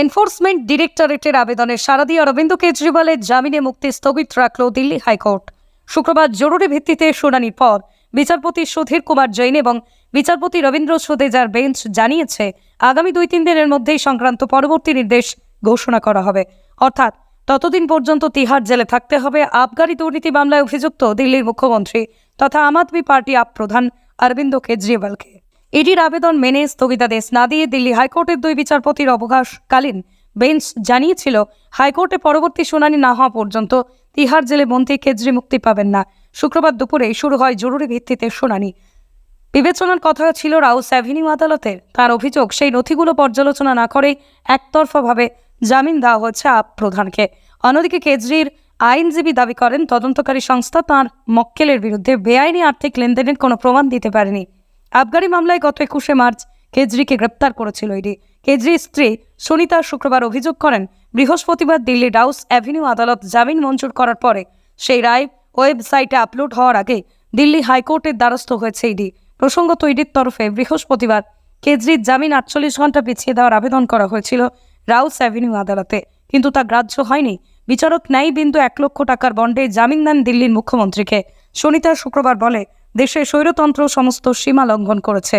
Enforcement ডিরেক্টরেটের আবেদনে সারা দিয়ে অরবিন্দ কেজরিওয়ালের জামিনে মুক্তি স্থগিত রাখল দিল্লি হাইকোর্ট। শুক্রবার জরুরি ভিত্তিতে শুনানির পর বিচারপতি সুধীর কুমার জৈন এবং বিচারপতি রবীন্দ্র সুদেজার বেঞ্চ জানিয়েছে, আগামী দুই তিন দিনের মধ্যেই সংক্রান্ত পরবর্তী নির্দেশ ঘোষণা করা হবে। অর্থাৎ ততদিন পর্যন্ত তিহার জেলে থাকতে হবে। আবগারি দুর্নীতি মামলায় অভিযুক্ত দিল্লির মুখ্যমন্ত্রী তথা আম আদমি পার্টি আপ প্রধান অরবিন্দ কেজরিওয়ালকে। ইডির আবেদন মেনে স্থগিতাদেশ না দিয়ে দিল্লি হাইকোর্টের দুই বিচারপতির অবকাশকালীন বেঞ্চ জানিয়েছিল, হাইকোর্টে পরবর্তী শুনানি না হওয়া পর্যন্ত তিহার জেলে মন্ত্রী কেজরি মুক্তি পাবেন না। শুক্রবার দুপুরে শুরু হয় জরুরি ভিত্তিতে শুনানি। বিবেচনার কথা ছিল রাউস অ্যাভিনিউ আদালতের। তার অভিযোগ, সেই নথিগুলো পর্যালোচনা না করেই একতরফাভাবে জামিন দেওয়া হয়েছে আপ প্রধানকে। অন্যদিকে কেজরির আইনজীবী দাবি করেন, তদন্তকারী সংস্থা তাঁর মক্কেলের বিরুদ্ধে বেআইনি আর্থিক লেনদেনের কোনো প্রমাণ দিতে পারেনি। আবগারি মামলায় গত একুশে মার্চ কেজরিকে গ্রেপ্তার করেছিল ইডি। কেজরির স্ত্রী সুনিতা শুক্রবার অভিযোগ করেন, বৃহস্পতিবার দিল্লি ডাউস অ্যাভিনিউ আদালত জামিন মঞ্জুর করার পরে সেই রায় ওয়েবসাইটে আপলোড হওয়ার আগে দিল্লি হাইকোর্টের দ্বারস্থ হয়েছে ইডি। প্রসঙ্গত, ইডির তরফে বৃহস্পতিবার কেজরির জামিন আটচল্লিশ ঘণ্টা পিছিয়ে দেওয়ার আবেদন করা হয়েছিল রাউস অ্যাভিনিউ আদালতে, কিন্তু তা গ্রাহ্য হয়নি। বিচারক ন্যায় বিন্দু এক লক্ষ টাকার বন্ডে জামিন দেন দিল্লির মুখ্যমন্ত্রীকে। সুনিতা শুক্রবার বলে দেশে স্বৈরতন্ত্র সমস্ত সীমা লঙ্ঘন করেছে।